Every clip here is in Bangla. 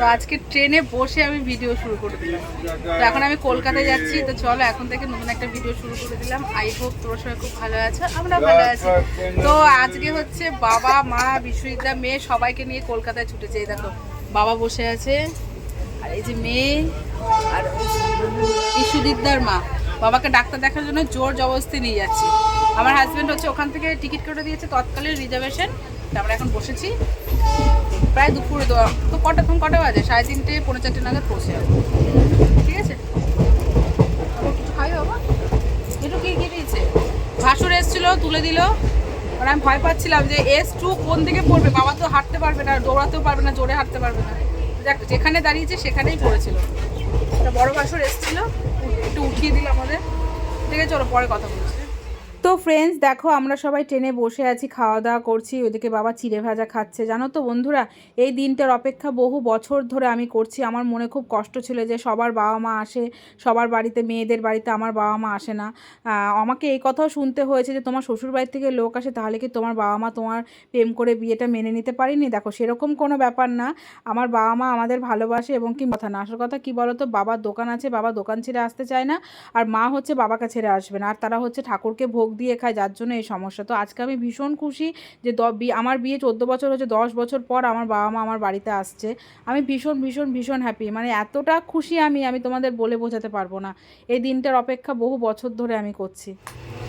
তো আজকে ট্রেনে বসে আমি ভিডিও শুরু করে দিলাম। তো এখন আমি কলকাতায় যাচ্ছি, তো চলো এখন থেকে নতুন একটা ভিডিও শুরু করে দিলাম। আই হোপ তোমার সবাই খুব ভালো আছো, আমরা ভালো আছি। তো আজকে হচ্ছে বাবা, মা, বিশ্বজিৎদা, মেয়ে সবাইকে নিয়ে কলকাতায় ছুটেছে। এই দেখো, বাবা বসে আছে, আর এই যে মেয়ে, আর বিশ্বজিৎদার মা। বাবাকে ডাক্তার দেখার জন্য জোর জবরদস্তি নিয়ে যাচ্ছি। আমার হাজব্যান্ড হচ্ছে ওখান থেকে টিকিট কেটে দিয়েছে তৎকালীন রিজার্ভেশন আমরা এখন বসেছি। প্রায় দুপুরে তো- তো কটা তখন কটা বাজে? সাড়ে তিনটে, পৌনে চারটে নাগাদ পৌঁছে যাব। ঠিক আছে? কিছু খাই বাবা? একটু কি কি দিয়েছে? ভাসুর এসছিল, তুলে দিল। আর আমি ভয় পাচ্ছিলাম যে এস টু কোন দিকে পড়বে? বাবা তো হাঁটতে পারবে না, দৌড়াতেও পারবে না, জোরে হাঁটতে পারবে না। দেখ যেখানে দাঁড়িয়েছে সেখানেই পড়েছিল। বড় ভাসুর এসছিল, একটু উঠিয়ে দিল আমাদের। ঠিক আছে, চলো পরে কথা বলছি। তো ফ্রেন্ডস দেখো আমরা সবাই ট্রেনে বসে আছি খাওয়া দাওয়া করছি, ওইদিকে বাবা চিড়ে ভাজা খাচ্ছে। জানো তো বন্ধুরা, এই দিনটার অপেক্ষা বহু বছর ধরে আমি করছি। আমার মনে খুব কষ্ট ছিল যে সবার বাবা মা আসে, সবার বাড়িতে, মেয়েদের বাড়িতে আমার বাবা মা আসে না। আমাকে এই কথাও শুনতে হয়েছে যে তোমার শ্বশুর বাড়ি থেকে লোক আসে, তাহলে কি তোমার বাবা মা তোমার প্রেম করে বিয়েটা মেনে নিতে পারিনি? দেখো, সেরকম কোনো ব্যাপার না। আমার বাবা মা আমাদের ভালোবাসে এবং কি কথা না। আসল কথা কী বলো তো বাবার দোকান আছে, বাবা দোকান ছেড়ে আসতে চায় না, আর মা হচ্ছে বাবাকে ছেড়ে আসবে না। আর তারা হচ্ছে ঠাকুরকে ভোগ দিয়ে খায়, যার জন্য এই সমস্যা। তো আজকে আমি ভীষণ খুশি যে আমার বিয়ে চোদ্দ বছর হচ্ছে দশ বছর পর আমার বাবা মা আমার বাড়িতে আসছে। আমি ভীষণ ভীষণ ভীষণ হ্যাপি মানে এতটা খুশি আমি আমি তোমাদের বলে বোঝাতে পারব না। এই দিনটার অপেক্ষা বহু বছর ধরে আমি করছি।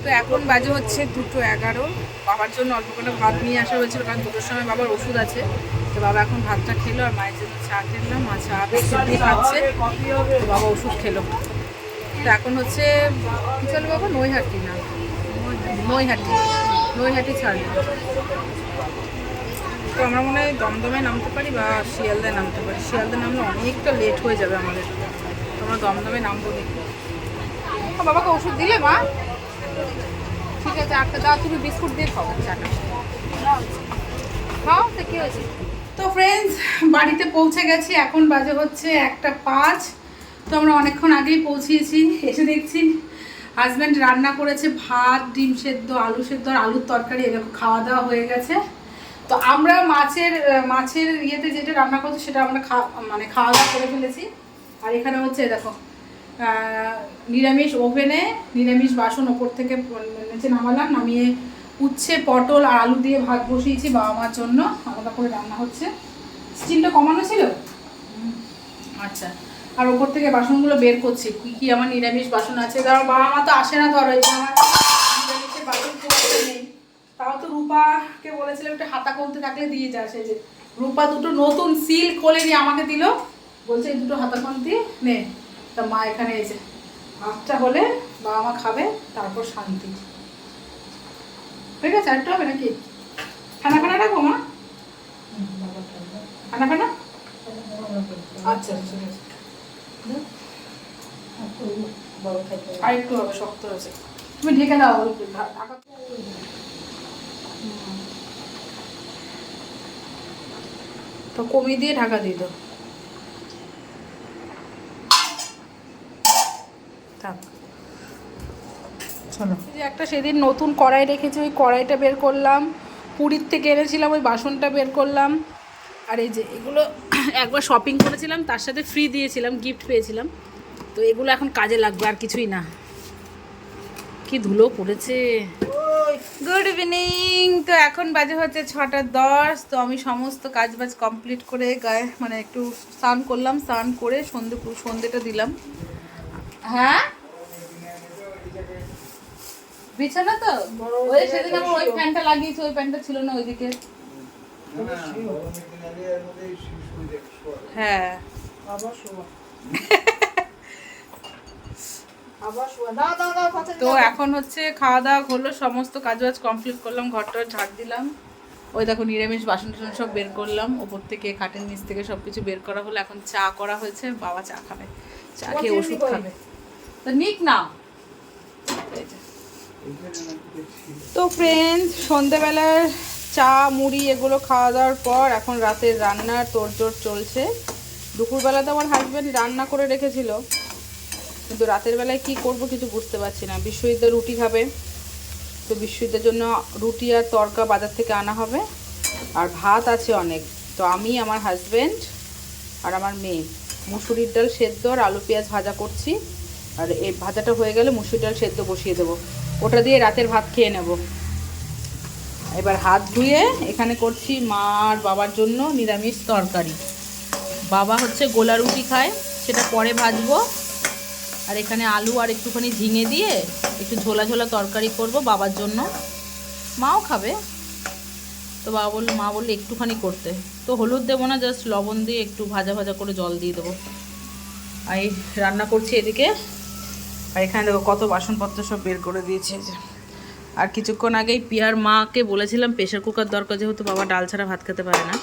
তো এখন বাজে হচ্ছে দুটো এগারো। বাবার জন্য অল্প করে ভাত নিয়ে আসা হয়েছিল, কারণ দুটোর সময় বাবার ওষুধ আছে। তো বাবা এখন ভাতটা খেলো আর মায়ের জন্য চা খেলাম মা চা দিয়ে খাচ্ছে। বাবা ওষুধ খেলো। তো এখন হচ্ছে, কি চলো বাবা? নৈহাটি না? নৈহাটি। নৈহাটি ছাড়লো তো আমরা মনে হয় দমদমে নামতে পারি বা শিয়ালদায় নামতে পারি। শিয়ালদায় নামলে অনেকটা লেট হয়ে যাবে আমাদের। তো আমরা দমদমে নামবো দেখি বাবাকে ওষুধ দিলে মা? ঠিক আছে, একটা দাও, তুমি বিস্কুট দিয়ে খাও। চাটা খাও, তো কি হয়েছে? তো ফ্রেন্ডস বাড়িতে পৌঁছে গেছি। এখন বাজে হচ্ছে একটা পাঁচ। তো আমরা অনেকক্ষণ আগেই পৌঁছিয়েছি, এসে দেখছি হাজব্যান্ড রান্না করেছে ভাত, ডিম সেদ্ধ, আলু সেদ্ধ আর আলুর তরকারি। এরকম খাওয়া দাওয়া হয়ে গেছে। তো আমরা মাছের মাছের ইয়েতে যেটা রান্না করছি, সেটা আমরা খা- মানে খাওয়া দাওয়া করে ফেলেছি। আর এখানে হচ্ছে, দেখো নিরামিষ ওভেনে নিরামিষ বাসন ওপর থেকে নিচে নামালাম, নামিয়ে উচ্ছে, পটল আর আলু দিয়ে ভাত বসিয়েছি বাবা মার জন্য। আলাদা করে রান্না হচ্ছে। স্টিমটা কমানো ছিল? আচ্ছা। আর ওপর থেকে বাসনগুলো বের করছি। কি কি আমার নিরামিষ বাসন আছে? ধরো বাবা মা তো আসে না ধরো আমার নিরামিষের বাসন একটা নেই। তাও তো রূপাকে বলেছিলাম একটু হাতা কমতে থাকলে দিয়ে যা সে যে। রূপা দুটো নতুন সিল খোলে নিয়ে আমাকে দিল। বলছে, এই দুটো হাতা কমতি নে। তা মা এখানে এসে ভাতটা হলে বাবা মা খাবে, তারপর শান্তি। ঠিক আছে, আরেকটু হবে নাকি? খানা খানা রাখব মা? খানা খানা? আচ্ছা আচ্ছা ঠিক আছে আর একটু হবে শক্ত হয়েছে। তুমি ঢেকে দাও ঢাকা তো কমিয়ে দিয়ে ঢাকা দিয়ে দাও। থাক। চলো। যে একটা সেদিন নতুন কড়াই রেখেছি ওই কড়াইটা বের করলাম। পুরীর থেকে এনেছিলাম ওই বাসনটা বের করলাম। আর এই যে এগুলো একবার শপিং করেছিলাম তার সাথে ফ্রি দিয়েছিলাম গিফট পেয়েছিলাম। তো এগুলো এখন কাজে লাগবে আর কিছুই না। কি ধুলো পড়েছে। গুড ইভিনিং তো এখন বাজে হচ্ছে ছটা দশ তো আমি সমস্ত কাজ বাজ কমপ্লিট করে গায়ে মানে একটু স্নান করলাম স্নান করে সন্ধে সন্ধেটা দিলাম। হ্যাঁ? বিছানা তো? ওই সেদিন আমার ওই প্যান্টটা লাগিয়েছি ওই ফ্যানটা ছিল না ওইদিকে। হ্যাঁ। তো এখন হচ্ছে খাওয়া দাওয়া হলো সমস্ত কাজ বাজ কমপ্লিট করলাম ঘরটা ঝাড় দিলাম। ওই দেখো নিরামিষ বাসন টাসন সব বের করলাম ওপর থেকে খাটের নিচ থেকে সব কিছু বের করা হলো এখন চা করা হয়েছে বাবা চা খাবে চা খেয়ে ওষুধ খাবে। তো নিক না। তো ফ্রেন্ডস সন্ধেবেলার চা, মুড়ি এগুলো খাওয়া দাওয়ার পর এখন রাতের রান্নার তোড়জোড় চলছে। দুপুরবেলা তো আমার হাজব্যান্ড রান্না করে রেখেছিল। কিন্তু রাতের বেলায় কি করব কিছু বুঝতে পারছি না। বিশ্বজিৎ রুটি খাবে। তো বিশ্বজিতের জন্য রুটি আর তরকা বাজার থেকে আনা হবে। আর ভাত আছে অনেক। তো আমি, আমার হাজব্যান্ড আর আমার মেয়ে, মুসুরির ডাল সেদ্ধ আর আলু পেঁয়াজ ভাজা করছি। আর এই ভাজাটা হয়ে গেলে মুসুরির ডাল সেদ্ধ বসিয়ে দেবো। ওটা দিয়ে রাতের ভাত খেয়ে নেব। এবার হাত ধুয়ে এখানে করছি মা আর বাবার জন্য নিরামিষ তরকারি। বাবা হচ্ছে গোলা রুটি খায়, সেটা পরে ভাজবো। আর এখানে আলু আর একটুখানি ঝিঙে দিয়ে একটু ঝোলা ঝোলা তরকারি করব বাবার জন্য। মাও খাবে। তো বাবা বলল, মা বলল একটুখানি করতে। তো হলুদ দেবো না জাস্ট লবণ দিয়ে একটু ভাজা ভাজা করে জল দিয়ে দেবো। আর রান্না করছি এদিকে। আর এখানে দেখো কত বাসনপত্র সব বের করে দিয়েছে যে। আর কিছুক্ষণ আগেই পিয়ার মাকে বলেছিলাম প্রেশার কুকার দরকার, যেহেতু বাবা ডাল ছাড়া ভাত খেতে পারে না।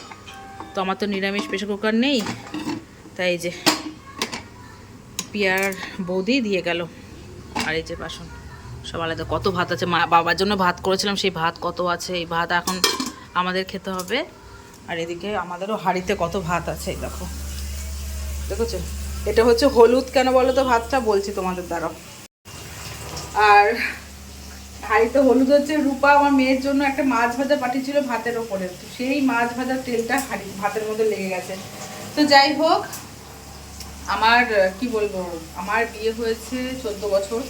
তো আমার তো নিরামিষ প্রেশার কুকার নেই। তাই যে পিয়ার বৌদি দিয়ে গেল। আর এই যে বাসন, সব আলাদা। কত ভাত আছে, মা বাবার জন্য ভাত করেছিলাম, সেই ভাত কত আছে, এই ভাত এখন আমাদের খেতে হবে। আর এদিকে আমাদেরও হাঁড়িতে কত ভাত আছে, এই দেখো। দেখেছ? এটা হচ্ছে হলুদ কেন বলো তো ভাতটা? বলছি তোমাদের দ্বারা। আর হাঁড়িতে হলুদ হচ্ছে, রূপা আমার মেয়ের জন্য একটা মাছ ভাজা পাঠিয়েছিল ভাতের ওপরে। তো সেই মাছ ভাজার তেলটা হাঁড়ি ভাতের মধ্যে লেগে গেছে। তো যাই হোক, আমার, কি বলব, আমার বিয়ে হয়েছে চোদ্দ বছর।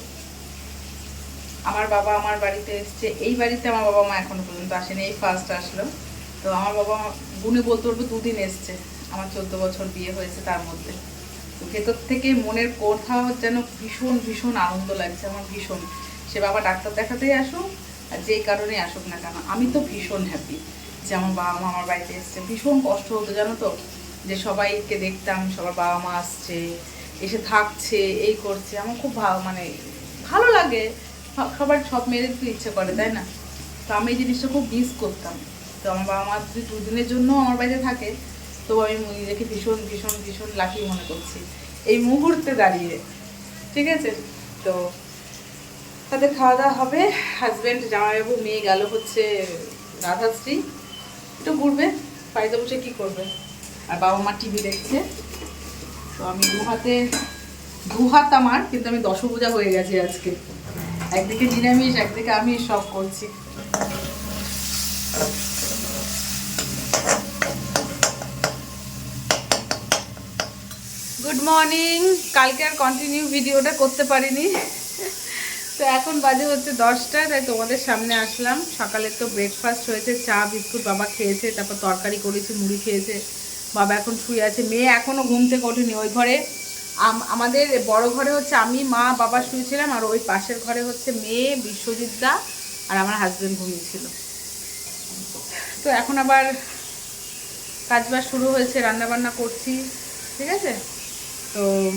আমার বাবা আমার বাড়িতে এসছে। এই বাড়িতে আমার বাবা মা এখনও পর্যন্ত আসেনি, এই ফার্স্ট আসলো। তো আমার বাবা গুনে বলতে পারব দুদিন এসছে। আমার চোদ্দ বছর বিয়ে হয়েছে তার মধ্যে। ভেতর থেকে মনের কোথাও যেন ভীষণ ভীষণ আনন্দ লাগছে, আমার ভীষণ। সে বাবা ডাক্তার দেখাতেই আসুক আর যেই কারণে আসুক না কেন, আমি তো ভীষণ হ্যাপি যে আমার বাবা মা আমার বাড়িতে এসছে, ভীষণ কষ্ট হতো, জানো তো? যে সবাইকে দেখতাম, সবার বাবা মা আসছে, এসে থাকছে, এই করছে, আমার খুব ভালো মানে ভালো লাগে। সবার সব মেয়েদের তো ইচ্ছে করে, তাই না? তো আমি এই জিনিসটা খুব মিস করতাম। তো আমার বাবা মা যদি দুদিনের জন্য আমার বাড়িতে থাকে তো আমি নিজেকে ভীষণ ভীষণ ভীষণ লাকি মনে করছি। এই মুহূর্তে দাঁড়িয়ে, ঠিক আছে? তো তাদের খাওয়া দাওয়া হবে। হাজব্যান্ড জামাইবাবু, মেয়ে গেল হচ্ছে রাধাশ্রী। একটু ঘুরবে, বাড়িতে বসে কী করবে? আর বাবা মা টিভি দেখছে। তো আমি দু হাতে, দু হাত আমার, কিন্তু আমি দশভূজা হয়ে গেছি আজকে। একদিকে নিরামিষ, একদিকে আমি সব করছি। গুড মর্নিং কালকে আর কন্টিনিউ ভিডিওটা করতে পারিনি। তো এখন বাজে হচ্ছে দশটা, তাই তোমাদের সামনে আসলাম। সকালে তো ব্রেকফাস্ট হয়েছে, চা, বিস্কুট বাবা খেয়েছে, তারপর তরকারি করেছি, মুড়ি খেয়েছে, বাবা এখন শুয়ে আছে, মেয়ে এখনও ঘুম থেকে ওঠেনি ওই ঘরে। আম- আমাদের বড় ঘরে হচ্ছে আমি, মা, বাবা শুয়েছিলাম, আর ওই পাশের ঘরে হচ্ছে মেয়ে, বিশ্বজিৎ দা, আর আমার হাজব্যান্ড ঘুমিয়েছিল তো এখন আবার কাজবাজ শুরু হয়েছে রান্না বান্না করছি, ঠিক আছে? তো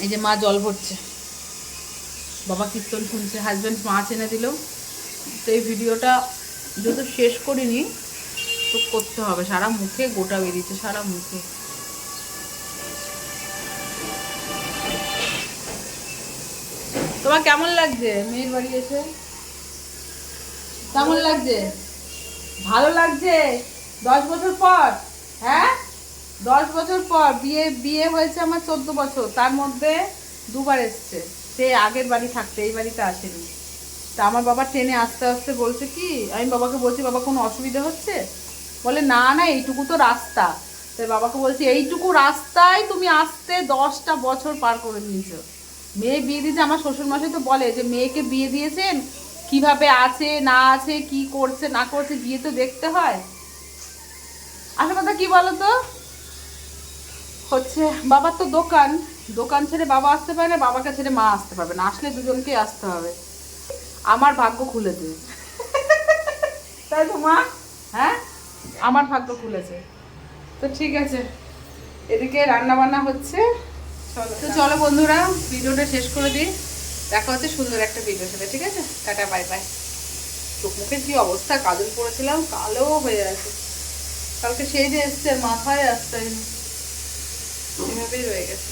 এই যে মা জল ভরছে। বাবা কীর্তন শুনছে হাজব্যান্ড মাছ এনে দিল। তো এই ভিডিওটা যেহেতু শেষ করিনি, তো করতে হবে। সারা মুখে গোটা বেরিয়েছে, সারা মুখে। তোমার কেমন লাগছে? মেয়ের বাড়ি এসে? কেমন লাগছে? ভালো লাগছে? দশ বছর পর হ্যাঁ? দশ বছর পর বিয়ে বিয়ে হয়েছে আমার চোদ্দ বছর। তার মধ্যে দুবার এসছে। সে আগের বাড়ি থাকতে, এই বাড়িতে আসেনি। তা আমার বাবা ট্রেনে আস্তে আস্তে বলছে কি, আমি বাবাকে বলছি, বাবা, কোনো অসুবিধা হচ্ছে? বলে, না না, এইটুকু তো রাস্তা। তাই বাবাকে বলছি, এইটুকু রাস্তায় তুমি আসতে দশটা বছর পার করে নিয়েছো। মেয়ে বিয়ে দিয়েছে, আমার শ্বশুরমশাই তো বলে যে, মেয়েকে বিয়ে দিয়েছেন, কীভাবে আছে, না আছে, কি করছে, না করছে বিয়ে তো দেখতে হয়। আসল কথা কি বলো তো হচ্ছে, বাবার তো দোকান দোকান ছেড়ে বাবা আসতে পারে না বাবাকে ছেড়ে মা আসতে পারবে না। আসলে দুজনকেই আসতে হবে। আমার ভাগ্য খুলেছে। তাই তো মা? হ্যাঁ? আমার ভাগ্য খুলেছে। তো ঠিক আছে। এদিকে রান্না বান্না হচ্ছে তো চলো। বন্ধুরা ভিডিওটা শেষ করে দিই। দেখা হচ্ছে সুন্দর একটা ভিডিও সাথে ঠিক আছে? Tata bye bye. চোখ মুখের কি অবস্থা? কাজল পড়েছিলাম কালো হয়ে আছে। কালকে সেই যে এসছে মাথায় আসতে এভাবেই রয়ে গেছে।